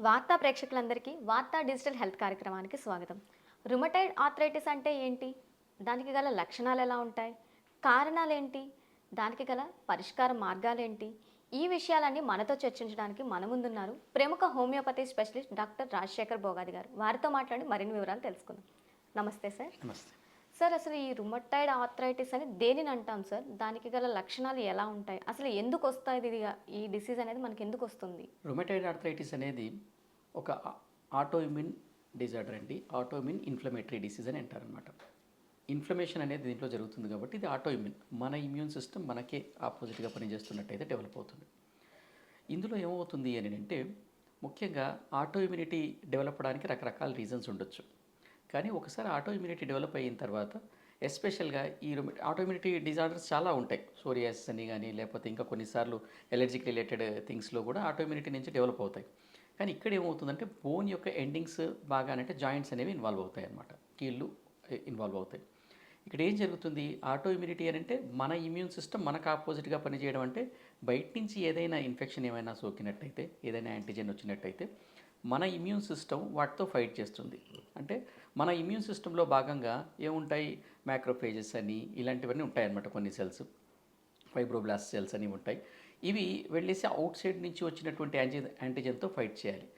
వార్తా ప్రేక్షకులందరికీ వార్తా డిజిటల్ హెల్త్ కార్యక్రమానికి స్వాగతం. రుమటైడ్ ఆర్థరైటిస్ అంటే ఏంటి? దానికి గల లక్షణాలు ఎలా ఉంటాయి? కారణాలు ఏంటి? దానికి గల పరిష్కార మార్గాలు ఏంటి? ఈ విషయాలన్నీ మనతో చర్చించడానికి మన ముందున్నారు ప్రముఖ homeopathy specialist doctor Rajasekhar Bogadi గారు. వారితో మాట్లాడి మరిన్ని వివరాలు తెలుసుకుందాం. నమస్తే సార్. నమస్తే. సార్ అసలు ఈ రుమటైడ్ ఆర్థరైటిస్ అని దేనిని అంటాం సార్? దానికి గల లక్షణాలు ఎలా ఉంటాయి? అసలు ఎందుకు వస్తుంది ఇది? ఈ డిసీజ్ అనేది మనకి ఎందుకు వస్తుంది? రుమటాయిడ్ ఆర్థరైటిస్ అనేది ఒక ఆటోఇమ్యూన్ డిజార్డర్ అండి. ఆటోఇమ్యూన్ ఇన్ఫ్లమేటరీ డిసీజ్ అని అంటారనమాట ఇన్ఫ్లమేషన్ అనేది దీంట్లో జరుగుతుంది కాబట్టి ఇది ఆటోఇమ్యూన్ మన ఇమ్యూన్ సిస్టమ్ మనకే ఆపోజిట్గా పనిచేస్తున్నట్టయితే డెవలప్ అవుతుంది. ఇందులో ఏమవుతుంది అని అంటే ముఖ్యంగా ఆటో ఇమ్యూనిటీ డెవలప్ అవడానికి రకరకాల రీజన్స్ ఉండొచ్చు. కానీ ఒకసారి ఆటో ఇమ్యూనిటీ డెవలప్ అయిన తర్వాత ఎస్పెషల్గా ఈ ఆటో ఇమ్యూనిటీ డిజార్డర్స్ చాలా ఉంటాయి. సోరియాసిస్ అని కానీ లేకపోతే ఇంకా కొన్నిసార్లు ఎలర్జిక్ రిలేటెడ్ థింగ్స్లో కూడా ఆటో ఇమ్యూనిటీ నుంచి డెవలప్ అవుతాయి. కానీ ఇక్కడ ఏమవుతుందంటే బోన్ యొక్క ఎండింగ్స్ బాగా అంటే జాయింట్స్ అనేవి ఇన్వాల్వ్ అవుతాయి అన్నమాట. కీళ్ళు ఇన్వాల్వ్ అవుతాయి. ఇక్కడ ఏం జరుగుతుంది? ఆటో ఇమ్యూనిటీ అని అంటే మన ఇమ్యూన్ సిస్టమ్ మనకు ఆపోజిట్గా పనిచేయడం అంటే బయట నుంచి ఏదైనా ఇన్ఫెక్షన్ ఏమైనా సోకినట్టయితే ఏదైనా యాంటీజెన్ వచ్చినట్టయితే మన ఇమ్యూన్ సిస్టమ్ వాటితో ఫైట్ చేస్తుంది. అంటే మన ఇమ్యూన్ సిస్టంలో భాగంగా ఏముంటాయి? మ్యాక్రోఫేజెస్ అని ఇలాంటివన్నీ ఉంటాయన్నమాట కొన్ని సెల్స్ ఫైబ్రోబ్లాస్ట్ సెల్స్ అని ఉంటాయి. ఇవి వెళ్ళేసి అవుట్ సైడ్ నుంచి వచ్చినటువంటి యాంటీ యాంటీజెన్తో ఫైట్ చేయాలి.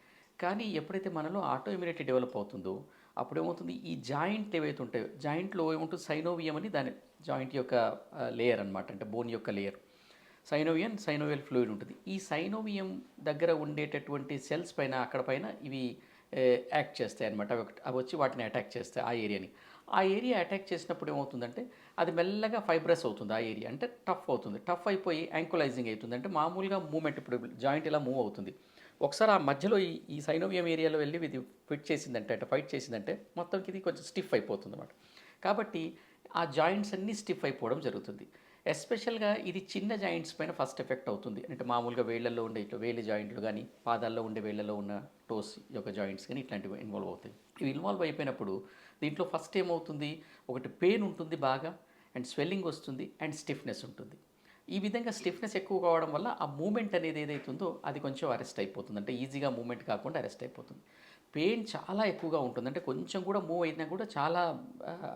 కానీ ఎప్పుడైతే మనలో ఆటో ఇమ్యూనిటీ డెవలప్ అవుతుందో అప్పుడు ఏమవుతుంది ఈ జాయింట్ ఏవైతే ఉంటాయో జాయింట్లో ఏముంటుంది? సైనోవియం అని దాని జాయింట్ యొక్క లేయర్ అనమాట అంటే బోన్ యొక్క లేయర్ సైనోవియన్ సైనోవియల్ ఫ్లూయిడ్ ఉంటుంది. ఈ సైనోవియం దగ్గర ఉండేటటువంటి సెల్స్ పైన అక్కడ పైన ఇవి యాక్ట్ చేస్తాయి అనమాట అవి అవి వచ్చి వాటిని అటాక్ చేస్తాయి ఆ ఏరియాని. ఆ ఏరియా అటాక్ చేసినప్పుడు ఏమవుతుందంటే అది మెల్లగా ఫైబ్రస్ అవుతుంది ఆ ఏరియా. అంటే టఫ్ అవుతుంది. టఫ్ అయిపోయి యాంకులైజింగ్ అవుతుంది. అంటే మామూలుగా మూమెంట్ ఇప్పుడు జాయింట్ ఇలా మూవ్ అవుతుంది. ఒకసారి ఆ మధ్యలో ఈ ఈ సైనోవియం ఏరియాలో వెళ్ళి ఇది ఫిట్ చేసిందంటే అంటే ఫైట్ చేసిందంటే మొత్తం ఇది కొంచెం స్టిఫ్ అయిపోతుంది అనమాట కాబట్టి ఆ జాయింట్స్ అన్నీ స్టిఫ్ అయిపోవడం జరుగుతుంది. ఎస్పెషల్గా ఇది చిన్న జాయింట్స్ పైన ఫస్ట్ ఎఫెక్ట్ అవుతుంది. అంటే మామూలుగా వేళ్ళల్లో ఉండే ఇట్లా వేలి జాయింట్లు కానీ పాదాల్లో ఉండే వేళ్ళలో ఉన్న టోస్ యొక్క జాయింట్స్ కానీ ఇట్లాంటివి ఇన్వాల్వ్ అవుతాయి. ఇవి ఇన్వాల్వ్ అయిపోయినప్పుడు దీంట్లో ఫస్ట్ ఏమవుతుంది? ఒకటి పెయిన్ ఉంటుంది బాగా అండ్ స్వెల్లింగ్ వస్తుంది అండ్ స్టిఫ్నెస్ ఉంటుంది. ఈ విధంగా స్టిఫ్నెస్ ఎక్కువ కావడం వల్ల ఆ మూమెంట్ అనేది ఏదైతుందో అది కొంచెం అరెస్ట్ అయిపోతుంది. అంటే ఈజీగా మూమెంట్ కాకుండా అరెస్ట్ అయిపోతుంది. పెయిన్ చాలా ఎక్కువగా ఉంటుంది. అంటే కొంచెం కూడా మూవ్ అయినా కూడా చాలా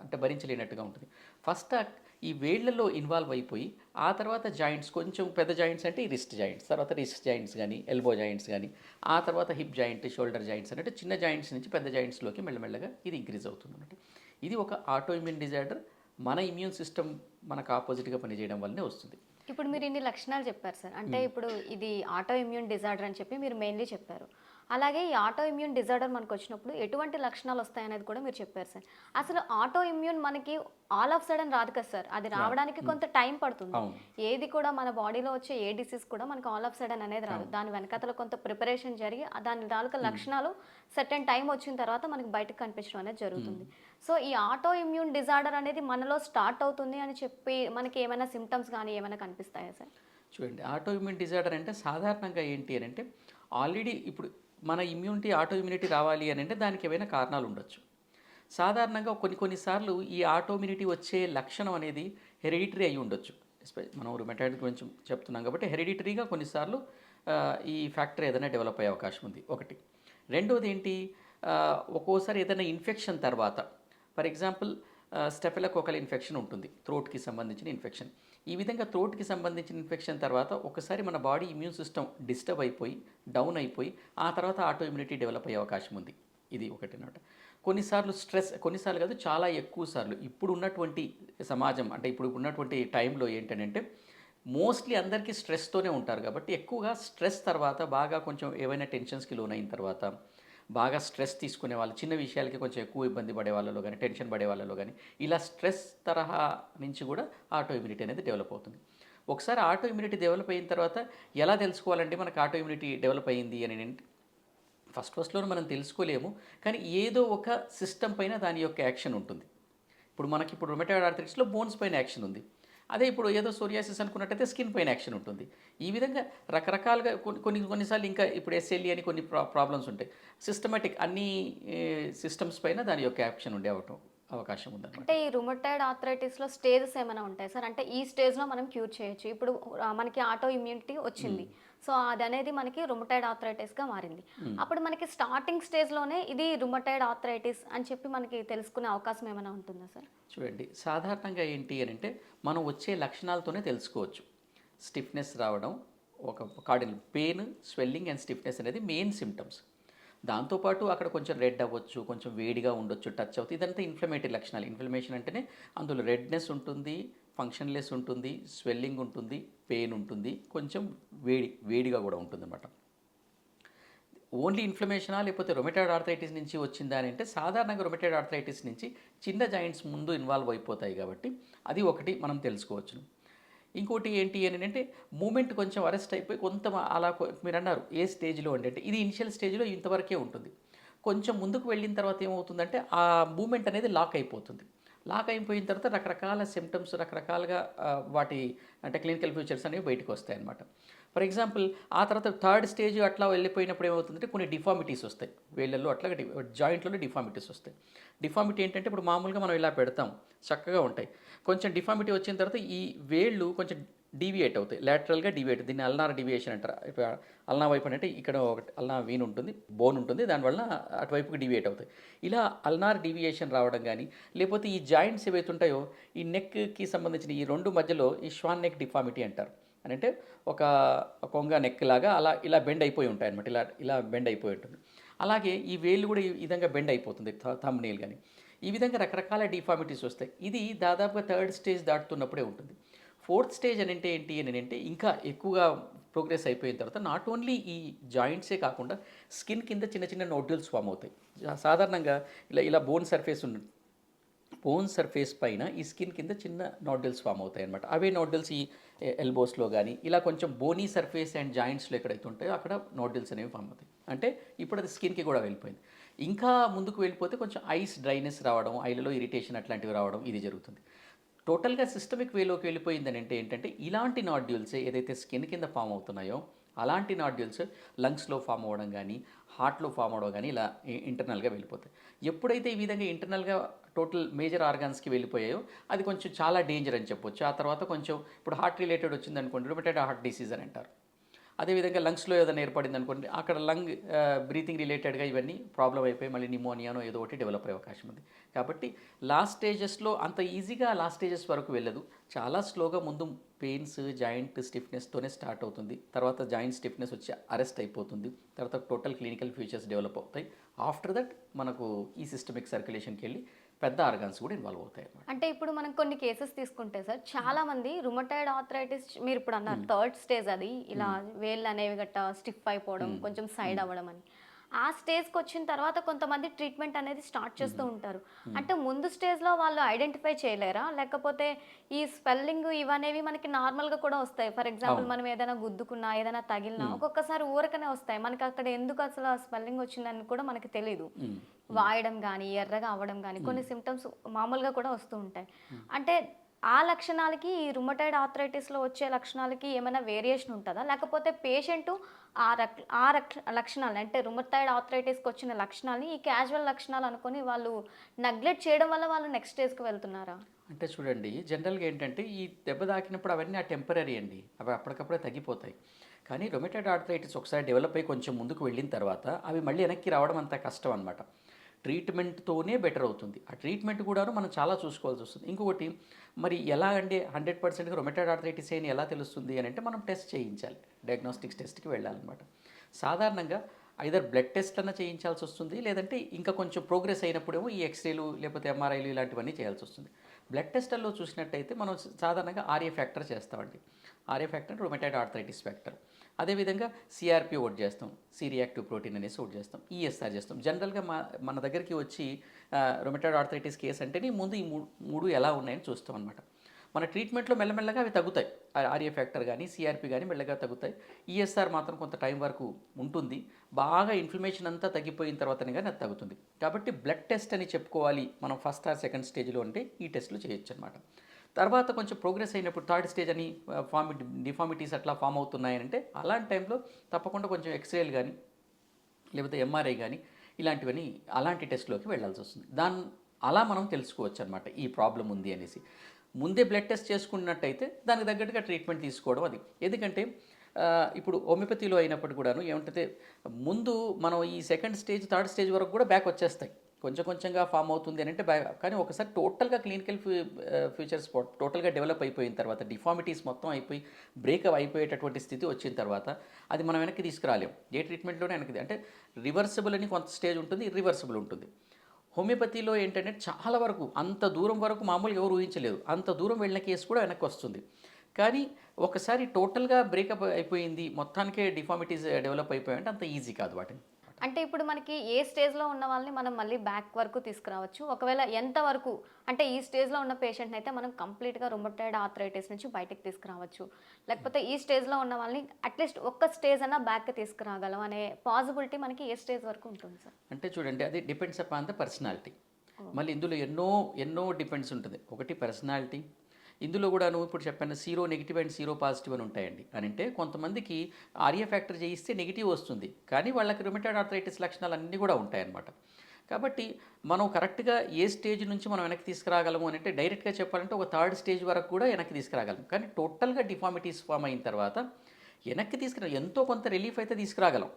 అంటే భరించలేనట్టుగా ఉంటుంది. ఫస్ట్ ఈ వేళ్ళలో ఇన్వాల్వ్ అయిపోయి ఆ తర్వాత జాయింట్స్ కొంచెం పెద్ద జాయింట్స్ అంటే ఈ రిస్ట్ జాయింట్స్ తర్వాత రిస్ట్ జాయింట్స్ కానీ ఎల్బో జాయింట్స్ కానీ ఆ తర్వాత హిప్ జాయింట్ షోల్డర్ జాయింట్స్ అంటే చిన్న జాయింట్స్ నుంచి పెద్ద జాయింట్స్లోకి మెల్లమెల్లగా ఇది ఇంక్రీజ్ అవుతుంది అనమాట ఇది ఒక ఆటో ఇమ్యూన్ డిజార్డర్ మన ఇమ్యూన్ సిస్టమ్ మనకు ఆపోజిట్గా పనిచేయడం వల్లనే వస్తుంది. ఇప్పుడు మీరు ఇన్ని లక్షణాలు చెప్పారు సార్. అంటే ఇప్పుడు ఇది ఆటో ఇమ్యూన్ డిజార్డర్ అని చెప్పి మీరు మెయిన్లీ చెప్పారు. అలాగే ఈ ఆటో ఇమ్యూన్ డిజార్డర్ మనకు వచ్చినప్పుడు ఎటువంటి లక్షణాలు వస్తాయనేది కూడా మీరు చెప్పారు సార్. అసలు ఆటో ఇమ్యూన్ మనకి ఆల్ ఆఫ్ సడన్ రాదు కదా సార్. అది రావడానికి కొంత టైం పడుతుంది. ఏది కూడా మన బాడీలో వచ్చే ఏ డిసీజ్ కూడా మనకి ఆల్ ఆఫ్ సడన్ అనేది రాదు. దాని వెనకతల కొంత ప్రిపరేషన్ జరిగి దాని తాలూకా లక్షణాలు సర్టెన్ టైం వచ్చిన తర్వాత మనకి బయటకు కనిపించడం అనేది జరుగుతుంది. సో ఈ ఆటో ఇమ్యూన్ డిజార్డర్ అనేది మనలో స్టార్ట్ అవుతుంది అని చెప్పి మనకి ఏమైనా సిమ్టమ్స్ కానీ ఏమైనా కనిపిస్తాయా సార్? చూడండి ఆటో ఇమ్యూన్ డిజార్డర్ అంటే సాధారణంగా ఏంటి అని అంటే ఆల్రెడీ ఇప్పుడు మన ఇమ్యూనిటీ ఆటో ఇమ్యూనిటీ రావాలి అని అంటే దానికి ఏమైనా కారణాలు ఉండొచ్చు. సాధారణంగా కొన్ని కొన్నిసార్లు ఈ ఆటో ఇమ్యూనిటీ వచ్చే లక్షణం అనేది హెరిడిటరీ అయి ఉండొచ్చు. మనం రుమెటాయిడ్ గురించి చెప్తున్నాం కాబట్టి హెరిడిటరీగా కొన్నిసార్లు ఈ ఫ్యాక్టర్ ఏదైనా డెవలప్ అయ్యే అవకాశం ఉంది. ఒకటి. రెండోది ఏంటి? ఒక్కోసారి ఏదైనా ఇన్ఫెక్షన్ తర్వాత ఫర్ ఎగ్జాంపుల్ స్టెఫెలకోకల్ ఇన్ఫెక్షన్ ఉంటుంది థ్రోట్కి సంబంధించిన ఇన్ఫెక్షన్. ఈ విధంగా థ్రోట్కి సంబంధించిన ఇన్ఫెక్షన్ తర్వాత ఒకసారి మన బాడీ ఇమ్యూన్ సిస్టమ్ డిస్టర్బ్ అయిపోయి డౌన్ అయిపోయి ఆ తర్వాత ఆటో ఇమ్యూనిటీ డెవలప్ అయ్యే అవకాశం ఉంది. ఇది ఒకటి కొన్నిసార్లు స్ట్రెస్ కొన్నిసార్లు కాదు చాలా ఎక్కువ సార్లు ఇప్పుడు ఉన్నటువంటి సమాజం అంటే ఇప్పుడు ఉన్నటువంటి టైంలో ఏంటంటే మోస్ట్లీ అందరికీ స్ట్రెస్తోనే ఉంటారు కాబట్టి ఎక్కువగా స్ట్రెస్ తర్వాత బాగా కొంచెం ఏవైనా టెన్షన్స్కి లోనైన తర్వాత బాగా స్ట్రెస్ తీసుకునే వాళ్ళు చిన్న విషయాలకి కొంచెం ఎక్కువ ఇబ్బంది పడే వాళ్ళలో కానీ టెన్షన్ పడే వాళ్ళలో కానీ ఇలా స్ట్రెస్ తరహా నుంచి కూడా ఆటో ఇమ్యూనిటీ అనేది డెవలప్ అవుతుంది. ఒకసారి ఆటో ఇమ్యూనిటీ డెవలప్ అయిన తర్వాత ఎలా తెలుసుకోవాలంటే మనకు ఆటో ఇమ్యూనిటీ డెవలప్ అయింది అని ఫస్ట్ ఫస్ట్లో మనం తెలుసుకోలేము కానీ ఏదో ఒక సిస్టమ్ పైన దాని యొక్క యాక్షన్ ఉంటుంది. ఇప్పుడు మనకి ఇప్పుడు రొమెటాయిడ్ ఆర్థరిటిస్లో బోన్స్ పైన యాక్షన్ ఉంది. అదే ఇప్పుడు ఏదో సోరియాసిస్ అనుకున్నట్టయితే స్కిన్ పైన యాక్షన్ ఉంటుంది. ఈ విధంగా రకరకాలుగా కొన్ని కొన్ని కొన్నిసార్లు ఇంకా ఇప్పుడు ఎస్ఎల్ఈ అని కొన్ని ప్రా ప్రాబ్లమ్స్ ఉంటాయి. సిస్టమేటిక్ అన్ని సిస్టమ్స్ పైన దాని యొక్క యాక్షన్ ఉండే అవటం అవకాశం ఉందన్నమాట. అంటే ఈ రుమటైడ్ ఆర్థరైటిస్లో స్టేజెస్ ఏమైనా ఉంటాయి సార్? అంటే ఈ స్టేజ్లో మనం క్యూర్ చేయొచ్చు. ఇప్పుడు మనకి ఆటో ఇమ్యూనిటీ వచ్చింది సో అది అనేది మనకి రుమటైడ్ ఆథరైటిస్గా మారింది. అప్పుడు మనకి స్టార్టింగ్ స్టేజ్లోనే ఇది రుమటైడ్ ఆథరైటిస్ అని చెప్పి మనకి తెలుసుకునే అవకాశం ఏమైనా ఉంటుందా సార్? చూడండి సాధారణంగా ఏంటి అని అంటే మనం వచ్చే లక్షణాలతోనే తెలుసుకోవచ్చు. స్టిఫ్నెస్ రావడం ఒక cardinal pain swelling and stiffness అనేది మెయిన్ సిమ్టమ్స్ దాంతోపాటు అక్కడ కొంచెం రెడ్ అవ్వచ్చు కొంచెం వేడిగా ఉండొచ్చు టచ్ అవుతుంది. ఇదంతా ఇన్ఫ్లమేటరీ లక్షణాలు. ఇన్ఫ్లమేషన్ అంటేనే అందులో రెడ్నెస్ ఉంటుంది ఫంక్షన్లెస్ ఉంటుంది స్వెల్లింగ్ ఉంటుంది పెయిన్ ఉంటుంది కొంచెం వేడి వేడిగా కూడా ఉంటుంది అనమాట ఓన్లీ ఇన్ఫ్లమేషనా లేకపోతే రొమెటైడ్ ఆర్థరైటిస్ నుంచి వచ్చిందా అని అంటే సాధారణంగా రొమెటైడ్ ఆర్థరైటిస్ నుంచి చిన్న జాయింట్స్ ముందు ఇన్వాల్వ్ అయిపోతాయి కాబట్టి అది ఒకటి మనం తెలుసుకోవచ్చు ఇంకోటి ఏంటి అని అంటే మూమెంట్ కొంచెం అరెస్ట్ అయిపోయి కొంత అలా కొ- మీరు అన్నారు ఏ స్టేజ్లో అంటే అంటే ఇది ఇనిషియల్ స్టేజ్లో ఇంతవరకే ఉంటుంది. కొంచెం ముందుకు వెళ్ళిన తర్వాత ఏమవుతుందంటే ఆ మూమెంట్ అనేది లాక్ అయిపోతుంది. లాక్ అయిపోయిన తర్వాత రకరకాల సిమ్టమ్స్ రకరకాలుగా వాటి అంటే క్లినికల్ ఫ్యూచర్స్ అనేవి బయటకు వస్తాయి అన్నమాట. ఫర్ ఎగ్జాంపుల్ ఆ తర్వాత థర్డ్ స్టేజ్ అట్లా వెళ్ళిపోయినప్పుడు ఏమవుతుందంటే కొన్ని డిఫార్మిటీస్ వస్తాయి. వేళ్ళల్లో అట్లా జాయింట్లలో డిఫార్మిటీస్ వస్తాయి. డిఫార్మిటీ ఏంటంటే ఇప్పుడు మామూలుగా మనం ఇలా పెడతాం చక్కగా ఉంటాయి. కొంచెం డిఫార్మిటీ వచ్చిన తర్వాత ఈ వేళ్ళు కొంచెం డీవియేట్ అవుతాయి. లాటరల్గా డీవియేట్. దీన్ని అల్నార్ డివియేషన్ అంటారు. అల్నా వైపు అంటే ఇక్కడ ఒకటి అల్నా వీన్ ఉంటుంది బోన్ ఉంటుంది దానివల్ల అటువైపుకి డివియేట్ అవుతాయి. ఇలా అల్నార్ డివియేషన్ రావడం కానీ లేకపోతే ఈ జాయింట్స్ ఏవైతే ఉంటాయో ఈ నెక్కి సంబంధించిన ఈ రెండు మధ్యలో ఈ శ్వాన్ నెక్ డిఫార్మిటీ అంటారు. అని అంటే ఒక కొంగ నెక్ లాగా అలా ఇలా బెండ్ అయిపోయి ఉంటాయి అనమాట ఇలా ఇలా బెండ్ అయిపోయి ఉంటుంది. అలాగే ఈ వేలు కూడా ఈ విధంగా బెండ్ అయిపోతుంది థమ్ నెయిల్ కానీ ఈ విధంగా రకరకాల డిఫార్మిటీస్ వస్తాయి. ఇది దాదాపుగా థర్డ్ స్టేజ్ దాటుతున్నప్పుడే ఉంటుంది. ఫోర్త్ స్టేజ్ అని అంటే ఏంటి అని అంటే ఇంకా ఎక్కువగా ప్రోగ్రెస్ అయిపోయిన తర్వాత నాట్ ఓన్లీ ఈ జాయింట్సే కాకుండా స్కిన్ కింద చిన్న చిన్న నోడ్యూల్స్ ఫామ్ అవుతాయి. సాధారణంగా ఇలా ఇలా బోన్ సర్ఫేస్ ఉన్న బోన్ సర్ఫేస్ పైన ఈ స్కిన్ కింద చిన్న నోడ్యూల్స్ ఫామ్ అవుతాయి అనమాట అవే నోడ్యూల్స్ ఈ ఎల్బోస్లో కానీ ఇలా కొంచెం బోనీ సర్ఫేస్ అండ్ జాయింట్స్లో ఎక్కడైతే ఉంటాయో అక్కడ నోడ్యూల్స్ అనేవి ఫామ్ అవుతాయి. అంటే ఇప్పుడు అది స్కిన్కి కూడా వెళ్ళిపోయింది. ఇంకా ముందుకు వెళ్ళిపోతే కొంచెం ఐస్ డ్రైనెస్ రావడం ఐలలో ఇరిటేషన్ అట్లాంటివి రావడం ఇది జరుగుతుంది. టోటల్గా సిస్టమిక్ వేలోకి వెళ్ళిపోయిందని అంటే ఏంటంటే ఇలాంటి నాడ్యూల్స్ ఏదైతే స్కిన్ కింద ఫామ్ అవుతున్నాయో అలాంటి నాడ్యూల్స్ లంగ్స్లో ఫామ్ అవ్వడం కానీ హార్ట్లో ఫామ్ అవ్వడం కానీ ఇలా ఇంటర్నల్గా వెళ్ళిపోతాయి. ఎప్పుడైతే ఈ విధంగా ఇంటర్నల్గా టోటల్ మేజర్ ఆర్గాన్స్కి వెళ్ళిపోయాయో అది కొంచెం చాలా డేంజర్ అని చెప్పొచ్చు. ఆ తర్వాత కొంచెం ఇప్పుడు హార్ట్ రిలేటెడ్ వచ్చింది అనుకోండి రిపీటెడ్ హార్ట్ డిసీజ్ అని అంటారు. అదేవిధంగా లంగ్స్లో ఏదైనా ఏర్పడింది అనుకోండి అక్కడ లంగ్ బ్రీతింగ్ రిలేటెడ్గా ఇవన్నీ ప్రాబ్లం అయిపోయి మళ్ళీ నిమోనియానో ఏదో ఒకటి డెవలప్ అయ్యే అవకాశం ఉంది. కాబట్టి లాస్ట్ స్టేజెస్లో అంత ఈజీగా లాస్ట్ స్టేజెస్ వరకు వెళ్ళదు. చాలా స్లోగా ముందు పెయిన్స్ జాయింట్ స్టిఫ్నెస్తోనే స్టార్ట్ అవుతుంది. తర్వాత జాయింట్ స్టిఫ్నెస్ వచ్చి అరెస్ట్ అయిపోతుంది. తర్వాత టోటల్ క్లినికల్ ఫీచర్స్ డెవలప్ అవుతాయి. ఆఫ్టర్ దట్ మనకు ఈ సిస్టమిక్ సర్క్యులేషన్కి వెళ్ళి పెద్ద ఆర్గాన్స్ కూడా ఇన్వాల్వ్ అవుతాయి అన్నమాట. అంటే ఇప్పుడు మనం కొన్ని కేసెస్ తీసుకుంటే సార్ చాలా మంది రుమటైడ్ ఆథరైటిస్ మీరు ఇప్పుడు అన్నారు థర్డ్ స్టేజ్ అది ఇలా వేళ్ళు అనేవి గట్ట స్టిఫ్ అయిపోవడం కొంచెం సైడ్ అవ్వడం అని. ఆ స్టేజ్కి వచ్చిన తర్వాత కొంతమంది ట్రీట్మెంట్ అనేది స్టార్ట్ చేస్తూ ఉంటారు. అంటే ముందు స్టేజ్లో వాళ్ళు ఐడెంటిఫై చేయలేరా? లేకపోతే ఈ స్పెల్లింగ్ ఇవనేవి మనకి నార్మల్గా కూడా వస్తాయి. ఫర్ ఎగ్జాంపుల్ మనం ఏదైనా గుద్దుకున్నా ఏదైనా తగిలినా ఒక్కొక్కసారి ఊరకనే వస్తాయి. మనకి అక్కడ ఎందుకు అసలు ఆ స్పెల్లింగ్ వచ్చిందని కూడా మనకి తెలియదు వాయడం కానీ ఎర్రగా అవ్వడం కానీ కొన్ని సిమ్టమ్స్ మామూలుగా కూడా వస్తూ ఉంటాయి. అంటే ఆ లక్షణాలకి ఈ రుమటైడ్ ఆథరైటిస్లో వచ్చే లక్షణాలకి ఏమైనా వేరియేషన్ ఉంటుందా? లేకపోతే పేషెంట్ ఆ రక్ ఆ రక్ లక్షణాలు అంటే రుమటైడ్ ఆథరైటిస్కి వచ్చిన లక్షణాలని ఈ క్యాజువల్ లక్షణాలు అనుకొని వాళ్ళు నెగ్లెక్ట్ చేయడం వల్ల వాళ్ళు నెక్స్ట్ స్టేజ్కి వెళ్తున్నారా? అంటే చూడండి జనరల్గా ఏంటంటే ఈ దెబ్బ తాకినప్పుడు అవన్నీ ఆ టెంపరీ అండి. అవి అప్పటికప్పుడే తగ్గిపోతాయి. కానీ రొమెటైడ్ ఆర్థరైటిస్ ఒకసారి డెవలప్ అయ్యి కొంచెం ముందుకు వెళ్ళిన తర్వాత అవి మళ్ళీ వెనక్కి రావడం అంత కష్టం అనమాట ట్రీట్మెంట్తోనే బెటర్ అవుతుంది. ఆ ట్రీట్మెంట్ కూడాను మనం చాలా చూసుకోవాల్సి వస్తుంది. ఇంకొకటి మరి ఎలా అంటే హండ్రెడ్ పర్సెంట్గా రొమెటైడ్ ఆర్థరైటిస్ అని ఎలా తెలుస్తుంది అని అంటే మనం టెస్ట్ చేయించాలి. డయాగ్నోస్టిక్స్ టెస్ట్కి వెళ్ళాలన్నమాట. సాధారణంగా ఐదర్ బ్లడ్ టెస్ట్ అన్న చేయించాల్సి వస్తుంది లేదంటే ఇంకా కొంచెం ప్రోగ్రెస్ అయినప్పుడేమో ఈ ఎక్స్రేలు లేకపోతే ఎంఆర్ఐలు ఇలాంటివన్నీ చేయాల్సి వస్తుంది. బ్లడ్ టెస్టల్లో చూసినట్టయితే మనం సాధారణంగా ఆర్ఏ ఫ్యాక్టర్ చేస్తామండి. RA factor rheumatoid arthritis factor అదేవిధంగా సిఆర్పి ఓట్ చేస్తాం సి రియాక్టివ్ ప్రోటీన్ అనేసి ఓట్ చేస్తాం ఈఎస్ఆర్ చేస్తాం. జనరల్గా మా మన దగ్గరికి వచ్చి రొమెటైడ్ ఆర్థరైటిస్ కేసు అంటేనే ముందు ఈ మూడు మూడు ఎలా ఉన్నాయని చూస్తాం అనమాట మన ట్రీట్మెంట్లో మెల్లమెల్లగా అవి తగ్గుతాయి. ఆర్ఏ ఫ్యాక్టర్ కానీ సిఆర్పి కానీ మెల్లగా తగ్గుతాయి. ఈఎస్ఆర్ మాత్రం కొంత టైం వరకు ఉంటుంది. బాగా ఇన్ఫ్లమేషన్ అంతా తగ్గిపోయిన తర్వాతనే కానీ అది తగ్గుతుంది. కాబట్టి బ్లడ్ టెస్ట్ అని చెప్పుకోవాలి మనం ఫస్ట్ ఆర్ సెకండ్ స్టేజ్లో అంటే ఈ టెస్ట్లు చేయొచ్చు అనమాట తర్వాత కొంచెం ప్రోగ్రెస్ అయినప్పుడు థర్డ్ స్టేజ్ అని ఫార్మి డిఫార్మిటీస్ అట్లా ఫామ్ అవుతున్నాయనంటే అలాంటి టైంలో తప్పకుండా కొంచెం ఎక్స్రేలు కానీ లేకపోతే ఎంఆర్ఐ కానీ ఇలాంటివన్నీ అలాంటి టెస్ట్లోకి వెళ్ళాల్సి వస్తుంది. దాని అలా మనం తెలుసుకోవచ్చు అనమాట ఈ ప్రాబ్లం ఉంది అనేసి. ముందే బ్లడ్ టెస్ట్ చేసుకున్నట్టయితే దానికి తగ్గట్టుగా ట్రీట్మెంట్ తీసుకోవడం అది. ఎందుకంటే ఇప్పుడు హోమియోపతిలో అయినప్పుడు కూడాను ఏమంటే ముందు మనం ఈ సెకండ్ స్టేజ్ థర్డ్ స్టేజ్ వరకు కూడా బ్యాక్ వచ్చేస్తాయి. కొంచెం కొంచెంగా ఫామ్ అవుతుంది అని అంటే కానీ ఒకసారి టోటల్గా క్లినికల్ ఫ్యూచర్స్ టోటల్గా డెవలప్ అయిపోయిన తర్వాత డిఫార్మిటీస్ మొత్తం అయిపోయి బ్రేక్ అయిపోయేటటువంటి స్థితి వచ్చిన తర్వాత అది మనం వెనక్కి తీసుకురాలేం. ఏ ట్రీట్మెంట్లోనే వెనక్కి అంటే రివర్సిబుల్ అని కొంత స్టేజ్ ఉంటుంది ఇర్రివర్సిబుల్ ఉంటుంది. హోమియోపతిలో ఏంటంటే చాలా వరకు అంత దూరం వరకు మామూలుగా ఎవరు ఊహించలేదు. అంత దూరం వెళ్ళిన కేసు కూడా వెనక్కి వస్తుంది. కానీ ఒకసారి టోటల్గా బ్రేకప్ అయిపోయింది మొత్తానికే డిఫార్మిటీస్ డెవలప్ అయిపోయాయంటే అంత ఈజీ కాదు వాటిని. అంటే ఇప్పుడు మనకి ఏ స్టేజ్లో ఉన్న వాళ్ళని మనం మళ్ళీ బ్యాక్ వరకు తీసుకురావచ్చు. ఒకవేళ ఎంత వరకు అంటే ఈ స్టేజ్లో ఉన్న పేషెంట్ని అయితే మనం కంప్లీట్గా రుమటైడ్ ఆథరైటిస్ నుంచి బయటకు తీసుకురావచ్చు. లేకపోతే ఈ స్టేజ్లో ఉన్న వాళ్ళని అట్లీస్ట్ ఒక్క స్టేజ్ అన్నా బ్యాక్ తీసుకురాగలం అనే పాసిబిలిటీ మనకి ఏ స్టేజ్ వరకు ఉంటుంది సార్ అంటే చూడండి అది డిపెండ్స్ అపాన్ ద పర్సనాలిటీ మళ్ళీ ఇందులో ఎన్నో ఎన్నో డిపెండ్స్ ఉంటుంది. ఒకటి పర్సనాలిటీ ఇందులో కూడా నువ్వు ఇప్పుడు చెప్పాను sero negative and sero positive అని ఉంటాయండి. అని అంటే కొంతమందికి ఆర్య ఫ్యాక్టర్ చేయిస్తే నెగిటివ్ వస్తుంది. కానీ వాళ్ళకి రుమటాయిడ్ ఆర్థరైటిస్ లక్షణాలు అన్నీ కూడా ఉంటాయన్నమాట. కాబట్టి మనం కరెక్ట్గా ఏ స్టేజ్ నుంచి మనం వెనక్కి తీసుకురాగలము అని అంటే డైరెక్ట్గా చెప్పాలంటే ఒక థర్డ్ స్టేజ్ వరకు కూడా వెనక్కి తీసుకురాగలం. కానీ టోటల్గా డిఫార్మిటీస్ ఫామ్ అయిన తర్వాత వెనక్కి తీసుకురా ఎంతో కొంత రిలీఫ్ అయితే తీసుకురాగలం.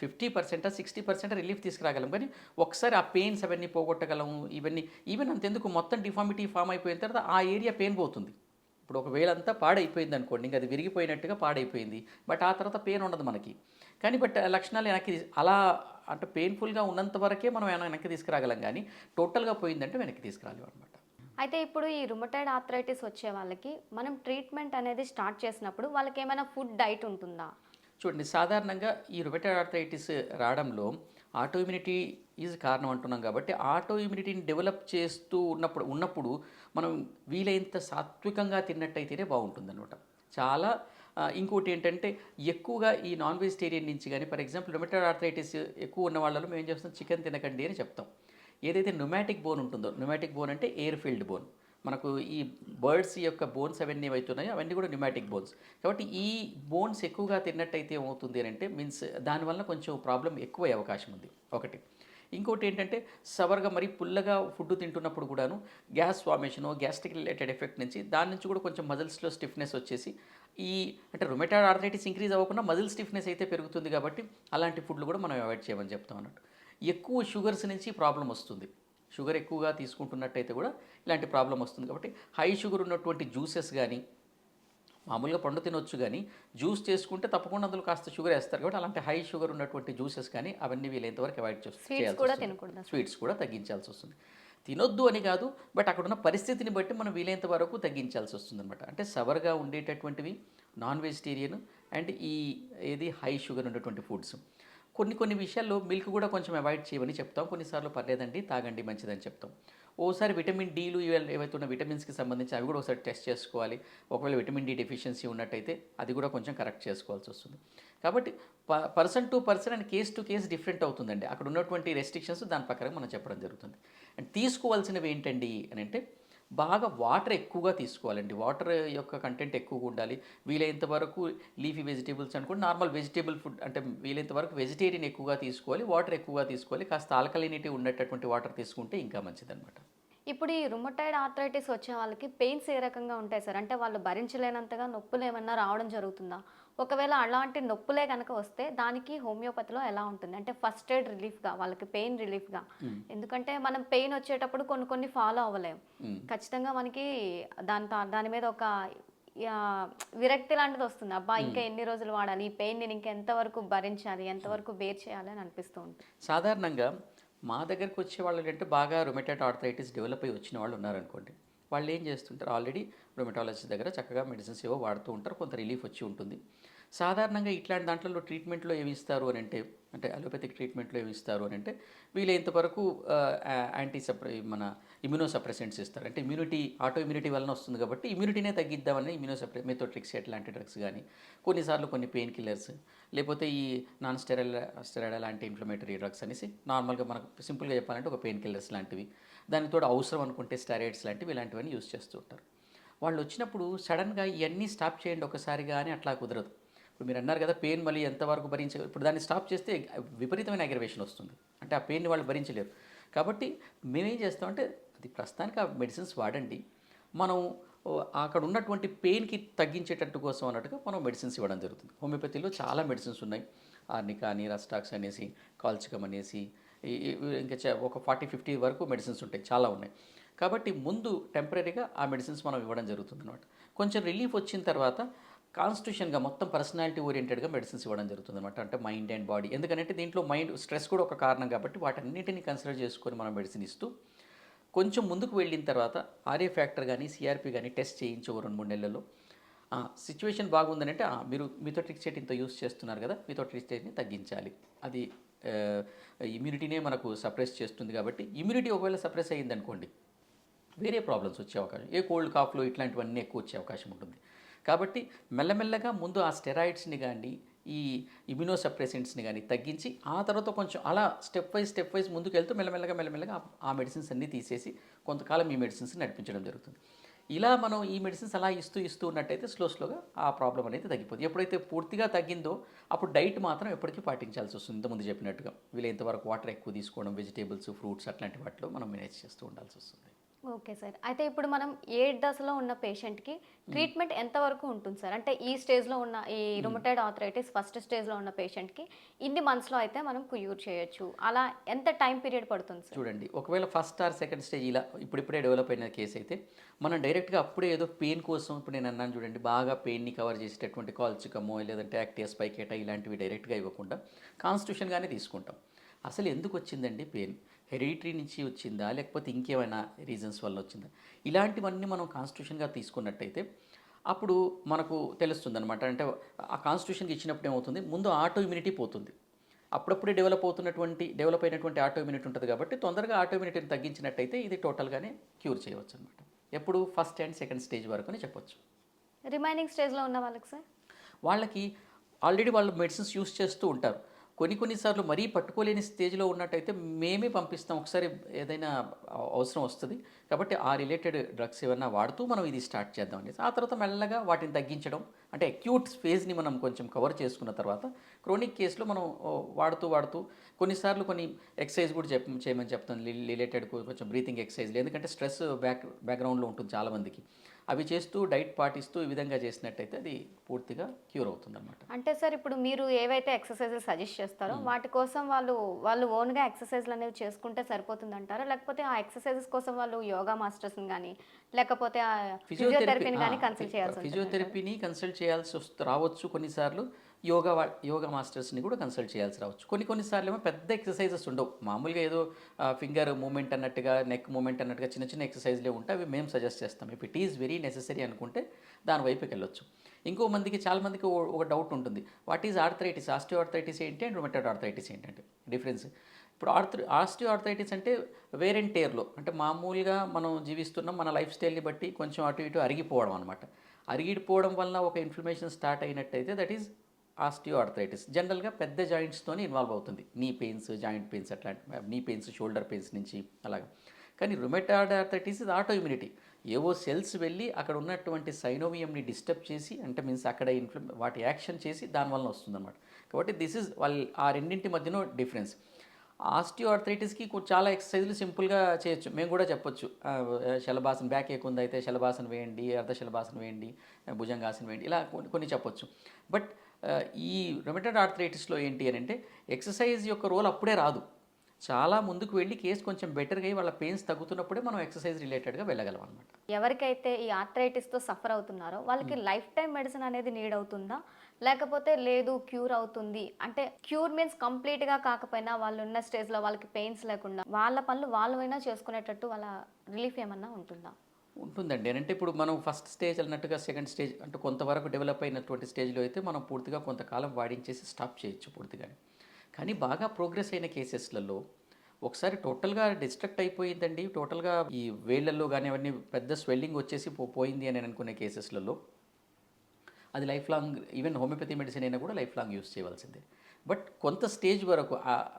Fifty percent sixty percent relief తీసుకురాగలం. కానీ ఒకసారి ఆ పెయిన్స్ అవన్నీ పోగొట్టగలము ఇవన్నీ ఈవెన్ అంతెందుకు మొత్తం డిఫార్మిటీ ఫామ్ అయిపోయిన తర్వాత ఆ ఏరియా పెయిన్ పోతుంది. ఇప్పుడు ఒకవేళ అంతా పాడైపోయింది అనుకోండి ఇంకా అది విరిగిపోయినట్టుగా పాడైపోయింది. బట్ ఆ తర్వాత పెయిన్ ఉండదు మనకి. కానీ బట్ లక్షణాలు వెనక్కి అలా అంటే పెయిన్ఫుల్గా ఉన్నంత వరకే మనం వెనక్కి తీసుకురాగలం కానీ టోటల్గా పోయిందంటే వెనక్కి తీసుకురాలేము అనమాట అయితే ఇప్పుడు ఈ రుమటైడ్ ఆథరైటిస్ వచ్చే వాళ్ళకి మనం ట్రీట్మెంట్ అనేది స్టార్ట్ చేసినప్పుడు వాళ్ళకి ఏమైనా ఫుడ్ డైట్ ఉంటుందా? చూడండి సాధారణంగా ఈ రుమటైడ్ ఆర్థరైటిస్ రావడంలో ఆటో ఇమ్యూనిటీ ఈజ్ కారణం అంటున్నాం కాబట్టి ఆటో ఇమ్యూనిటీని డెవలప్ చేస్తూ ఉన్నప్పుడు ఉన్నప్పుడు మనం వీలైనంత సాత్వికంగా తిన్నట్టయితేనే బాగుంటుందన్నమాట. చాలా ఇంకోటి ఏంటంటే ఎక్కువగా ఈ నాన్ వెజిటేరియన్ నుంచి కానీ ఫర్ ఎగ్జాంపుల్ రుమటైడ్ ఆర్థరైటిస్ ఎక్కువ ఉన్న వాళ్ళలో మేము ఏం చేస్తాం? చికెన్ తినకండి అని చెప్తాం. ఏదైతే నొమాటిక్ బోన్ ఉంటుందో నొమాటిక్ బోన్ అంటే ఎయిర్ ఫీల్డ్ బోన్ మనకు ఈ బర్డ్స్ యొక్క బోన్స్ అవన్నీ ఏవైతున్నాయో అవన్నీ కూడా న్యూమాటిక్ బోన్స్. కాబట్టి ఈ బోన్స్ ఎక్కువగా తిన్నట్టయితే ఏమవుతుంది అని అంటే మీన్స్ దానివల్ల కొంచెం ప్రాబ్లం ఎక్కువ అవకాశం ఉంది. ఒకటి. ఇంకోటి ఏంటంటే సవర్గా మరి పుల్లగా ఫుడ్ తింటున్నప్పుడు కూడాను gas formation gastric related effect నుంచి దాని నుంచి కూడా కొంచెం మజిల్స్లో స్టిఫ్నెస్ వచ్చేసి ఈ అంటే రొమెటాడ్ ఆర్థరైటిస్ ఇంక్రీజ్ అవ్వకుండా మజిల్ స్టిఫ్నెస్ అయితే పెరుగుతుంది కాబట్టి అలాంటి ఫుడ్లు కూడా మనం అవాయిడ్ చేయమని చెప్తాం అన్నట్టు. ఎక్కువ షుగర్స్ నుంచి ప్రాబ్లం వస్తుంది. షుగర్ ఎక్కువగా తీసుకుంటున్నట్టయితే కూడా ఇలాంటి ప్రాబ్లం వస్తుంది. కాబట్టి హై షుగర్ ఉన్నటువంటి జ్యూసెస్ కానీ మామూలుగా పండు తినొచ్చు కానీ జ్యూస్ చేసుకుంటే తప్పకుండా అందులో కాస్త షుగర్ వేస్తారు. కాబట్టి అలాంటి హై షుగర్ ఉన్నటువంటి జ్యూసెస్ కానీ అవన్నీ వీలైనంత వరకు అవాయిడ్ తినకూడదు స్వీట్స్ కూడా తగ్గించాల్సి వస్తుంది. తినొద్దు అని కాదు బట్ అక్కడ ఉన్న పరిస్థితిని బట్టి మనం వీలైనంత వరకు తగ్గించాల్సి వస్తుంది అనమాట అంటే సవర్గా ఉండేటటువంటివి నాన్ వెజిటేరియన్ అండ్ ఈ ఏది హై షుగర్ ఉన్నటువంటి ఫుడ్స్. కొన్ని కొన్ని విషయాల్లో మిల్క్ కూడా కొంచెం అవాయిడ్ చేయమని చెప్తాం. కొన్నిసార్లు పర్లేదండి తాగండి మంచిదని చెప్తాం. ఓసారి విటమిన్ డీలు ఏవైతే ఉన్న విటమిన్స్కి సంబంధించి అవి కూడా ఒకసారి టెస్ట్ చేసుకోవాలి. ఒకవేళ విటమిన్ డి డెఫిషియన్సీ ఉన్నట్టయితే అది కూడా కొంచెం కరెక్ట్ చేసుకోవాల్సి వస్తుంది. కాబట్టి ప person to person and case to case different అవుతుందండి. అక్కడ ఉన్నటువంటి రెస్ట్రిక్షన్స్ దాని ప్రకారం మనం చెప్పడం జరుగుతుంది. అండ్ తీసుకోవాల్సినవి ఏంటండి అని అంటే బాగా వాటర్ ఎక్కువగా తీసుకోవాలండి. వాటర్ యొక్క కంటెంట్ ఎక్కువగా ఉండాలి. వీలైనంత వరకు లీఫీ వెజిటేబుల్స్ అనుకోండి నార్మల్ వెజిటేబుల్ ఫుడ్ అంటే వీలైనంత వరకు వెజిటేరియన్ ఎక్కువగా తీసుకోవాలి వాటర్ ఎక్కువగా తీసుకోవాలి కాస్త ఆల్కలినిటీ ఉండేటటువంటి వాటర్ తీసుకుంటే ఇంకా మంచిదన్నమాట. ఇప్పుడు ఈ రుమటైడ్ ఆర్థరైటిస్ వచ్చే వాళ్ళకి పెయిన్స్ ఏ రకంగా ఉంటాయి సార్? అంటే వాళ్ళు భరించలేనంతగా నొప్పులు ఏమన్నా రావడం జరుగుతుందా? ఒకవేళ అలాంటి నొప్పులే కనుక వస్తే దానికి హోమియోపతిలో ఎలా ఉంటుంది? అంటే ఫస్ట్ ఎయిడ్ రిలీఫ్గా వాళ్ళకి పెయిన్ రిలీఫ్గా ఎందుకంటే మనం పెయిన్ వచ్చేటప్పుడు కొన్ని కొన్ని ఫాలో అవ్వలేం. ఖచ్చితంగా మనకి దాని దాని మీద ఒక విరక్తి లాంటిది వస్తుంది. అబ్బా ఇంకా ఎన్ని రోజులు వాడాలి? ఈ పెయిన్ నేను ఇంకా ఎంతవరకు భరించాలి? ఎంతవరకు బేర్ చేయాలి అని అనిపిస్తూ ఉంటుంది. సాధారణంగా మా దగ్గరకు వచ్చే వాళ్ళు ఏంటంటే బాగా రొమెటాట్ ఆర్థరైటిస్ డెవలప్ అయ్యి వచ్చిన వాళ్ళు ఉన్నారనుకోండి. వాళ్ళు ఏం చేస్తుంటారు? ఆల్రెడీ రొమెటాలజిస్ట్ దగ్గర చక్కగా మెడిసిన్స్ ఏవో వాడుతూ ఉంటారు. కొంత రిలీఫ్ వచ్చి ఉంటుంది. సాధారణంగా ఇట్లాంటి దాంట్లో ట్రీట్మెంట్లో ఏమి ఇస్తారు అని అంటే అంటే అలోపతిక్ ట్రీట్మెంట్లో ఏమి ఇస్తారు అని అంటే వీళ్ళేంతవరకు యాంటీ సప్రె మన ఇమ్యూనో సప్రెసెంట్స్ ఇస్తారు. అంటే ఇమ్యూనిటీ ఆటో ఇమ్యూనిటీ వలన వస్తుంది కాబట్టి ఇమ్యూనిటీనే తగ్గిద్దామని ఇమ్యూనో సప్రె మెథోట్రిక్స్ డ్రగ్స్ కానీ కొన్నిసార్లు కొన్ని పెయిన్ కిల్లర్స్ లేకపోతే ఈ నాన్ స్టెరైల్ స్టెరైల్ లాంటి ఇన్ఫ్లమేటరీ డ్రగ్స్ అనేసి నార్మల్గా మనకు సింపుల్గా చెప్పాలంటే ఒక పెయిన్ కిల్లర్స్ లాంటివి. దానితో అవసరం అనుకుంటే స్టెరాయిడ్స్ లాంటివి ఇలాంటివన్నీ యూస్ చేస్తూ ఉంటారు. వాళ్ళు వచ్చినప్పుడు సడన్గా ఇవన్నీ స్టాప్ చేయండి ఒకసారిగా అని అట్లా కుదరదు. ఇప్పుడు మీరు అన్నారు కదా పెయిన్ మళ్ళీ ఎంతవరకు భరించ ఇప్పుడు దాన్ని స్టాప్ చేస్తే విపరీతమైన అగ్రవేషన్ వస్తుంది. అంటే ఆ పెయిన్ వాళ్ళు భరించలేరు. కాబట్టి మేమేం చేస్తామంటే అది ప్రస్తుతానికి ఆ మెడిసిన్స్ వాడండి. మనం అక్కడ ఉన్నటువంటి పెయిన్కి తగ్గించేటట్టు కోసం అన్నట్టుగా మనం మెడిసిన్స్ ఇవ్వడం జరుగుతుంది. హోమియోపతిలో చాలా మెడిసిన్స్ ఉన్నాయి. ఆర్నికా అని రస్టాక్స్ అనేసి కాల్చికం అనేసి ఇంకా ఒక ఫార్టీ ఫిఫ్టీ వరకు మెడిసిన్స్ ఉంటాయి. చాలా ఉన్నాయి. కాబట్టి ముందు టెంపరీగా ఆ మెడిసిన్స్ మనం ఇవ్వడం జరుగుతుంది అనమాట కొంచెం రిలీఫ్ వచ్చిన తర్వాత కాన్స్టిట్యూషన్గా మొత్తం పర్సనాలిటీ ఓరియంటెడ్గా మెడిసిన్స్ ఇవ్వడం జరుగుతుంది అనమాట అంటే మైండ్ అండ్ బాడీ ఎందుకంటే దీంట్లో మైండ్ స్ట్రెస్ కూడా ఒక కారణం కాబట్టి వాటన్నిటిని కన్సిడర్ చేసుకొని మనం మెడిసిన్ ఇస్తూ కొంచెం ముందుకు వెళ్ళిన తర్వాత ఆర్ఏ ఫ్యాక్టర్ కానీ సిఆర్పి కానీ టెస్ట్ చేయించి ఓ రెండు మూడు నెలల్లో. సిచ్యువేషన్ బాగుందనంటే మీరు మీతో ట్రిక్స్టేట్ ఇంత యూస్ చేస్తున్నారు కదా మీతో ట్రిక్స్టేట్ని తగ్గించాలి. అది ఇమ్యూనిటీనే మనకు సప్రెస్ చేస్తుంది కాబట్టి ఇమ్యూనిటీ ఒకవేళ సప్రెస్ అయ్యిందనుకోండి వేరే ప్రాబ్లమ్స్ వచ్చే అవకాశం ఏ కోల్డ్ కాఫ్లో ఇట్లాంటివన్నీ ఎక్కువ వచ్చే అవకాశం ఉంటుంది. కాబట్టి మెల్లమెల్లగా ముందు ఆ స్టెరాయిడ్స్ని కానీ ఈ ఇమ్యూనోసప్రెసెంట్స్ని కానీ తగ్గించి ఆ తర్వాత కొంచెం అలా స్టెప్ వైజ్ స్టెప్ వైజ్ ముందుకు వెళ్తూ మెల్లమెల్లగా మెల్లమెల్లగా ఆ మెడిసిన్స్ అన్నీ తీసేసి కొంతకాలం ఈ మెడిసిన్స్ నడిపించడం జరుగుతుంది. ఇలా మనం ఈ మెడిసిన్స్ అలా ఇస్తూ ఇస్తూ ఉన్నట్టయితే స్లో స్లోగా ఆ ప్రాబ్లం అనేది తగ్గిపోతుంది. ఎప్పుడైతే పూర్తిగా తగ్గిందో అప్పుడు డైట్ మాత్రం ఎప్పటికీ పాటించాల్సి వస్తుంది. ఇంతకుముందు చెప్పినట్టుగా వీలైనంతవరకు వాటర్ ఎక్కువ తీసుకోవడం వెజిటేబుల్స్ ఫ్రూట్స్ అట్లాంటి వాటిలో మనం మేనేజ్ చేస్తూ ఉండాల్సి వస్తుంది. Okay sir. అయితే ఇప్పుడు మనం ఏ దశలో ఉన్న పేషెంట్కి ట్రీట్మెంట్ ఎంతవరకు ఉంటుంది సార్? అంటే ఈ స్టేజ్లో ఉన్న ఈ రుమటైడ్ ఆథరైటిస్ ఫస్ట్ స్టేజ్లో ఉన్న పేషెంట్కి ఇన్ని మంత్స్లో అయితే మనం క్యూర్ చేయొచ్చు. అలా ఎంత టైం పీరియడ్ పడుతుంది సార్? చూడండి ఒకవేళ ఫస్ట్ ఆర్ సెకండ్ స్టేజ్ ఇలా ఇప్పుడిప్పుడే డెవలప్ అయిన కేసు అయితే మనం డైరెక్ట్గా అప్పుడే ఏదో పెయిన్ కోసం ఇప్పుడు నేను అన్నాను చూడండి బాగా పెయిన్ని కవర్ చేసేటటువంటి కాల్చికమో లేదంటే యాక్టియస్ పైకేటా ఇలాంటివి డైరెక్ట్గా ఇవ్వకుండా కాన్స్టిట్యూషన్గానే తీసుకుంటాం. అసలు ఎందుకు వచ్చిందండి పెయిన్ హెరిడిటరీ నుంచి వచ్చిందా? లేకపోతే ఇంకేమైనా రీజన్స్ వల్ల వచ్చిందా? ఇలాంటివన్నీ మనం కాన్స్టిట్యూషన్గా తీసుకున్నట్టయితే అప్పుడు మనకు తెలుస్తుంది అనమాట అంటే ఆ కాన్స్టిట్యూషన్కి ఇచ్చినప్పుడు ఏమవుతుంది? ముందు ఆటో ఇమ్యూనిటీ పోతుంది. అప్పుడప్పుడే డెవలప్ అవుతున్నటువంటి డెవలప్ అయినటువంటి ఆటో ఇమ్యూనిటీ ఉంటుంది కాబట్టి తొందరగా ఆటో ఇమ్యూనిటీని తగ్గించినట్టయితే ఇది టోటల్గానే క్యూర్ చేయవచ్చు అనమాట ఎప్పుడు ఫస్ట్ అండ్ సెకండ్ స్టేజ్ వరకు అని చెప్పొచ్చు రిమైనింగ్ స్టేజ్లో ఉన్న వాళ్ళకి సార్? వాళ్ళకి ఆల్రెడీ వాళ్ళు మెడిసిన్స్ యూస్ చేస్తూ ఉంటారు. కొన్ని కొన్నిసార్లు మరీ పట్టుకోలేని స్టేజ్లో ఉన్నట్టయితే మేమే పంపిస్తాం. ఒకసారి ఏదైనా అవసరం వస్తుంది. కాబట్టి ఆ రిలేటెడ్ డ్రగ్స్ ఏమైనా వాడుతూ మనం ఇది స్టార్ట్ చేద్దాం అనేసి ఆ తర్వాత మెల్లగా వాటిని తగ్గించడం అంటే అక్యూట్ ఫేజ్ని మనం కొంచెం కవర్ చేసుకున్న తర్వాత క్రోనిక్ కేసులో మనం వాడుతూ వాడుతూ కొన్నిసార్లు కొన్ని ఎక్సర్సైజ్ కూడా చెప్ చేయమని చెప్తాను. రిలేటెడ్ కొంచెం బ్రీతింగ్ ఎక్సర్సైజ్లు. ఎందుకంటే స్ట్రెస్ బ్యాక్ బ్యాక్గ్రౌండ్లో ఉంటుంది చాలామందికి. అవి చేస్తూ డైట్ పాటిస్తూ ఈ విధంగా చేసినట్టయితే అది పూర్తిగా క్యూర్ అవుతుంది అంటే సార్ ఇప్పుడు మీరు ఏవైతే ఎక్సర్సైజెస్ సజెస్ట్ చేస్తారో వాటి కోసం వాళ్ళు వాళ్ళు ఓన్గా ఎక్సర్సైజ్లు అనేవి చేసుకుంటే సరిపోతుంది అంటారా లేకపోతే ఆ ఎక్సర్సైజెస్ కోసం వాళ్ళు యోగా మాస్టర్స్ని కానీ లేకపోతే ఆ ఫిజియోథెరపీని కానీ కన్సల్ట్ చేయాల్సి ఫిజియోథెరపీని కన్సల్ట్ చేయాల్సి రావచ్చు కొన్నిసార్లు. యోగా యోగా మాస్టర్స్ని కూడా కన్సల్ట్ చేయాల్సి రావచ్చు. కొన్ని కొన్నిసార్లు ఏమో పెద్ద ఎక్సర్సైజెస్ ఉండవు. మామూలుగా ఏదో ఫింగర్ మూమెంట్ అన్నట్టుగా నెక్ మూమెంట్ అన్నట్టుగా చిన్న చిన్న ఎక్సర్సైజ్లే ఉంటాయి అవి మేము సజెస్ట్ చేస్తాం. If it is very necessary అనుకుంటే దాని వైపుకి వెళ్ళొచ్చు. ఇంకో మందికి చాలా మందికి ఒక డౌట్ ఉంటుంది. What is arthritis? Osteo arthritis ఏంటి? అండ్ రొమెటెడ్ ఆర్థరైటిస్ ఏంటంటే డిఫరెన్స్. ఇప్పుడు ఆర్థ ఆస్టియో ఆర్థరైటిస్ అంటే వేర్ అండ్ టేర్లో. అంటే మామూలుగా మనం జీవిస్తున్నాం మన లైఫ్ స్టైల్ని బట్టి కొంచెం అటు ఇటు అరిగిపోవడం అనమాట అరిగిపోవడం వల్ల ఒక ఇన్ఫ్లమేషన్ స్టార్ట్ అయినట్టయితే దట్ ఈజ్ ఆస్టియో ఆర్థరైటిస్ జనరల్గా పెద్ద జాయింట్స్తోనే ఇన్వాల్వ్ అవుతుంది. నీ పెయిన్స్ జాయింట్ పెయిన్స్ అట్లాంటి నీ పెయిన్స్ షోల్డర్ పెయిన్స్ నుంచి అలాగా. కానీ రుమెటాయిడ్ ఆర్థరైటిస్ ఇది ఆటో ఇమ్యూనిటీ ఏవో సెల్స్ వెళ్ళి అక్కడ ఉన్నటువంటి సైనోవియంని డిస్టర్బ్ చేసి అంటే మీన్స్ అక్కడ ఇన్ఫ్ల వాటి యాక్షన్ చేసి దానివల్ల వస్తుందన్నమాట. కాబట్టి దిస్ ఇస్ వాళ్ళ ఆ రెండింటి మధ్యన డిఫరెన్స్. ఆస్టియో ఆర్థరైటిస్కి చాలా ఎక్సర్సైజ్లు సింపుల్గా చేయొచ్చు. మేము కూడా చెప్పొచ్చు. శలభాసన బ్యాక్ ఏకుంది అయితే శలభాసన వేయండి అర్ధ శలభాసన వేయండి భుజంగాసన వేయండి ఇలా కొన్ని కొన్ని చెప్పొచ్చు. బట్ ఈ రొమెటెడ్ ఆర్థరైటిస్లో ఏంటి అని అంటే ఎక్సర్సైజ్ యొక్క రోల్ అప్పుడే రాదు. చాలా ముందుకు వెళ్ళి కేసు కొంచెం బెటర్గా అయ్యి వాళ్ళ పెయిన్స్ తగ్గుతున్నప్పుడే మనం ఎక్సర్సైజ్ రిలేటెడ్గా వెళ్ళగలం అనమాట ఎవరికైతే ఈ ఆర్థరైటిస్తో సఫర్ అవుతున్నారో వాళ్ళకి లైఫ్ టైం మెడిసిన్ అనేది నీడ్ అవుతుందా? లేకపోతే లేదు క్యూర్ అవుతుంది. అంటే క్యూర్ మీన్స్ కంప్లీట్గా కాకపోయినా వాళ్ళు ఉన్న స్టేజ్లో వాళ్ళకి పెయిన్స్ లేకుండా వాళ్ళ పనులు వాళ్ళైనా చేసుకునేటట్టు వాళ్ళ రిలీఫ్ ఏమన్నా ఉంటుందా? ఉంటుందండి. అంటే ఇప్పుడు మనం ఫస్ట్ స్టేజ్ అన్నట్టుగా సెకండ్ స్టేజ్ అంటే కొంతవరకు డెవలప్ అయినటువంటి స్టేజ్లో అయితే మనం పూర్తిగా కొంతకాలం వాడించేసి స్టాప్ చేయొచ్చు పూర్తిగా కానీ బాగా ప్రోగ్రెస్ అయిన కేసెస్లలో ఒకసారి టోటల్గా డిస్ట్రక్ట్ అయిపోయిందండి. టోటల్గా ఈ వేళ్ళల్లో కానీ అవన్నీ పెద్ద స్వెల్లింగ్ వచ్చేసి పో పోయింది అని అనుకునే కేసెస్లలో అది life long even homeopathy medicine అయినా కూడా లైఫ్ లాంగ్ యూస్ చేయవలసిందే. బట్ కొంత స్టేజ్ వరకు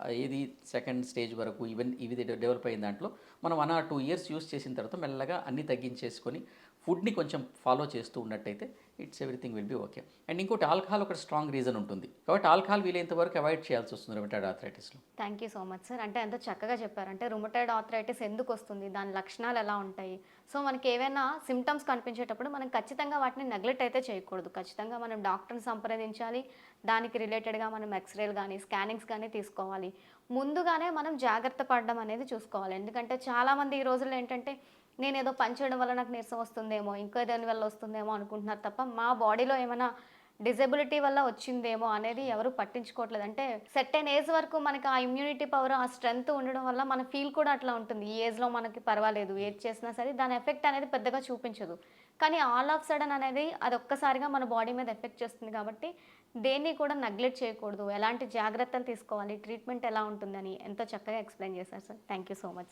ఏది సెకండ్ స్టేజ్ వరకు ఈవెన్ ఇవి డెవలప్ అయిన దాంట్లో మనం one or two years use చేసిన తర్వాత మెల్లగా అన్నీ తగ్గించేసుకొని ఫుడ్ని కొంచెం ఫాలో చేస్తూ ఉన్నట్టయితే it's everything will be okay. And ఇంకోటి ఆల్కహాల్ ఒక స్ట్రాంగ్ రీజన్ ఉంటుంది. కాబట్టి ఆల్కహాల్ వీలైనంత వరకు అవాయిడ్ చేయాల్సి వస్తుంది rheumatoid ఆథరైటిస్లో thank you so much sir అంటే ఎంతో చక్కగా చెప్పారు. అంటే రుమటైడ్ ఆథరైటిస్ ఎందుకు వస్తుంది? దాని లక్షణాలు ఎలా ఉంటాయి? సో మనకి ఏవైనా సిమ్టమ్స్ కనిపించేటప్పుడు మనం ఖచ్చితంగా వాటిని నెగ్లెక్ట్ అయితే చేయకూడదు. ఖచ్చితంగా మనం డాక్టర్ని సంప్రదించాలి. దానికి రిలేటెడ్గా మనం ఎక్స్రేలు కానీ స్కానింగ్స్ కానీ తీసుకోవాలి. ముందుగానే మనం జాగ్రత్త పడడం అనేది చూసుకోవాలి. ఎందుకంటే చాలామంది ఈ రోజుల్లో ఏంటంటే నేను ఏదో పని చేయడం వల్ల నాకు నీరసం వస్తుందేమో ఇంకో దాని వల్ల వస్తుందేమో అనుకుంటున్నారు తప్ప మా బాడీలో ఏమైనా డిజబిలిటీ వల్ల వచ్చిందేమో అనేది ఎవరు పట్టించుకోవట్లేదు. అంటే సెట్టైన్ ఏజ్ వరకు మనకి ఆ ఇమ్యూనిటీ పవర్ ఆ స్ట్రెంగ్త్ ఉండడం వల్ల మన ఫీల్ కూడా అట్లా ఉంటుంది. ఈ ఏజ్లో మనకి పర్వాలేదు ఏది చేసినా సరే దాని ఎఫెక్ట్ అనేది పెద్దగా చూపించదు. కానీ ఆల్ ఆఫ్ సడన్ అనేది అది ఒక్కసారిగా మన బాడీ మీద ఎఫెక్ట్ చేస్తుంది కాబట్టి దేన్ని కూడా నెగ్లెక్ట్ చేయకూడదు. ఎలాంటి జాగ్రత్తలు తీసుకోవాలి? ట్రీట్మెంట్ ఎలా ఉంటుందని ఎంతో చక్కగా ఎక్స్ప్లెయిన్ చేశారు sir thank you so much